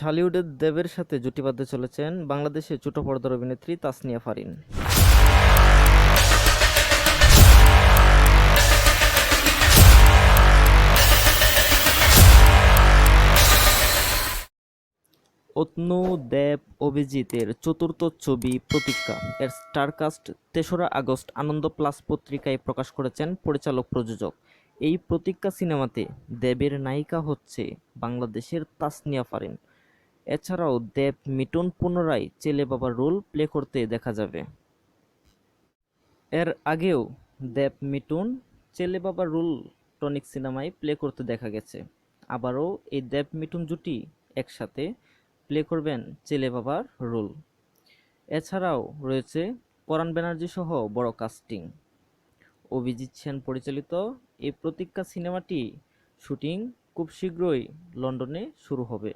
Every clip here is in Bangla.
ঢালিউডের দেবের সাথে জুটি বাঁধতে চলেছেন বাংলাদেশের ছোট পর্দার অভিনেত্রী তাসনিয়া ফারিন। অতনু দেব অভিজিতের চতুর্থ ছবি প্রতীক্ষা এর স্টারকাস্ট তেসরা আগস্ট আনন্দ প্লাস পত্রিকায় প্রকাশ করেছেন পরিচালক প্রযোজক। এই প্রতীক্ষা সিনেমাতে দেবের নায়িকা হচ্ছে বাংলাদেশের তাসনিয়া ফারিন। এছাড়াও দেব মিটন পুনরায় ছেলে বাবার রোল প্লে করতে দেখা যাবে। এর আগেও দেব মিটুন ছেলে বাবার রোল টনিক সিনেমায় প্লে করতে দেখা গেছে। আবারও এই দেব মিটুন জুটি একসাথে প্লে করবেন ছেলে বাবার রোল এছাড়াও রয়েছে পরাণ ব্যানার্জি সহ বড় কাস্টিং অভিজিৎ সেন পরিচালিত এই প্রতীক্ষা সিনেমাটি শুটিং খুব শীঘ্রই লন্ডনে শুরু হবে।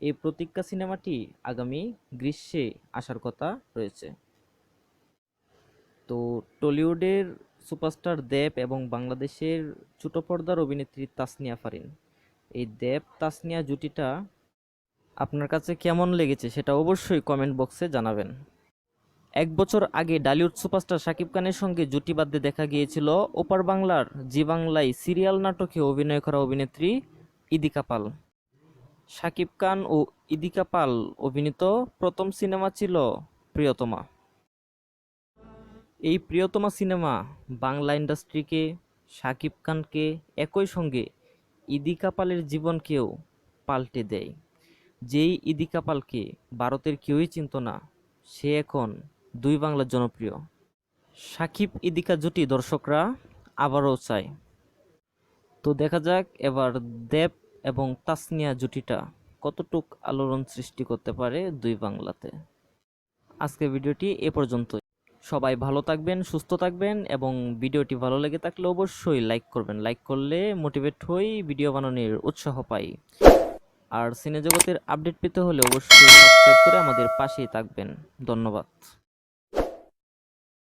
এই প্রতীক্ষা সিনেমাটি আগামী গ্রীষ্মে আসার কথা রয়েছে। তো টলিউডের সুপারস্টার দেব এবং বাংলাদেশের ছোট পর্দার অভিনেত্রী তাসনিয়া ফারিন, এই দেব তাসনিয়া জুটিটা আপনার কাছে কেমন লেগেছে সেটা অবশ্যই কমেন্ট বক্সে জানাবেন। এক বছর আগে ডালিউড সুপারস্টার শাকিব খানের সঙ্গে জুটি বাঁধতে দেখা গিয়েছিল ওপার বাংলার জি বাংলায় সিরিয়াল নাটকে অভিনয় করা অভিনেত্রী ইদিকা পাল। শাকিব খান ও ইদিকা পাল অভিনীত প্রথম সিনেমা ছিল প্রিয়তমা। এই প্রিয়তমা সিনেমা বাংলা ইন্ডাস্ট্রিকে, শাকিব খানকে একই সঙ্গে ইদিকা পালের জীবনকেও পাল্টে দেয়। যেই ইদিকা পালকে ভারতের কেউই চিনত না, সে এখন দুই বাংলার জনপ্রিয়। সাকিব ইদিকা জুটি দর্শকরা আবারও চায়। তো দেখা যাক, এবার দেব এবং তাসনিয়া জুটিটা কতটুক আলোড়ন সৃষ্টি করতে পারে দুই বাংলাতে। আজকের ভিডিওটি এ পর্যন্তই। সবাই ভালো থাকবেন, সুস্থ থাকবেন এবং ভিডিওটি ভালো লেগে থাকলে অবশ্যই লাইক করবেন। লাইক করলে মোটিভেট হই, ভিডিও বানানোর উৎসাহ পাই। আর সিনে জগতের আপডেট পেতে হলে অবশ্যই সাবস্ক্রাইব করে আমাদের পাশেই থাকবেন। ধন্যবাদ।